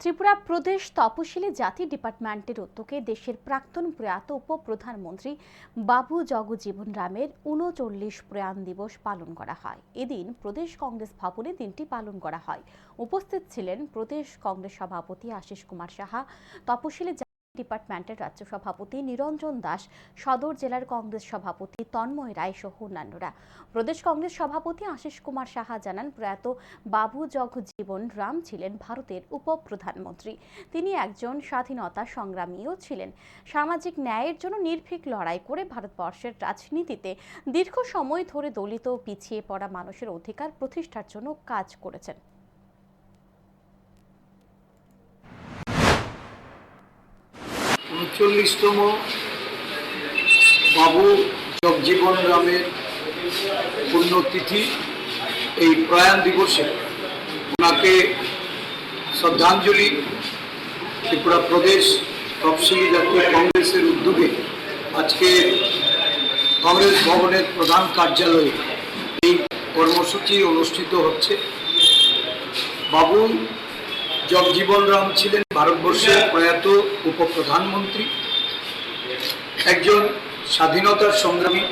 ত্রিপুরা প্রদেশ তপশিলি জাতি ডিপার্টমেন্টের উদ্যোগে দেশের প্রাক্তন প্রয়াত উপপ্রধানমন্ত্রী বাবু জগজীবন রামের উনচল্লিশ প্রয়াণ দিবস পালন করা হয়। এদিন প্রদেশ কংগ্রেস ভবনে দিনটি পালন করা হয়। উপস্থিত ছিলেন প্রদেশ কংগ্রেস সভাপতি আশিস কুমার সাহা, তপশিলি ডিপার্টমেন্টের রাজ্য সভাপতি নিরঞ্জন দাস, সদর জেলার কংগ্রেস সভাপতি তন্ময় রায় সহ অন্যান্যরা। প্রদেশ কংগ্রেস সভাপতি আশিস কুমার সাহা জানান, প্রয়াত বাবু জগজীবন রাম ছিলেন ভারতের উপপ্রধানমন্ত্রী। তিনি একজন স্বাধীনতা সংগ্রামীও ছিলেন। সামাজিক ন্যায়ের জন্য নির্ভীক লড়াই করে ভারতবর্ষের রাজনীতিতে দীর্ঘ সময় ধরে দলিত পিছিয়ে পড়া মানুষের অধিকার প্রতিষ্ঠার জন্য কাজ করেছেন। উনচল্লিশতম বাবু জগজীবন রামের পুণ্যতিথি এই প্রয়াণ দিবসে ওনাকে শ্রদ্ধাঞ্জলি ত্রিপুরা প্রদেশ তফসিলি জাতীয় কংগ্রেসের উদ্যোগে আজকে কংগ্রেস ভবনের প্রধান কার্যালয়ে এই কর্মসূচি অনুষ্ঠিত হচ্ছে। বাবু জগজীবন রাম ছিলেন ভারতবর্ষের প্রয়াত উপপ্রধানমন্ত্রী একজন স্বাধীনতার সংগ্রামী।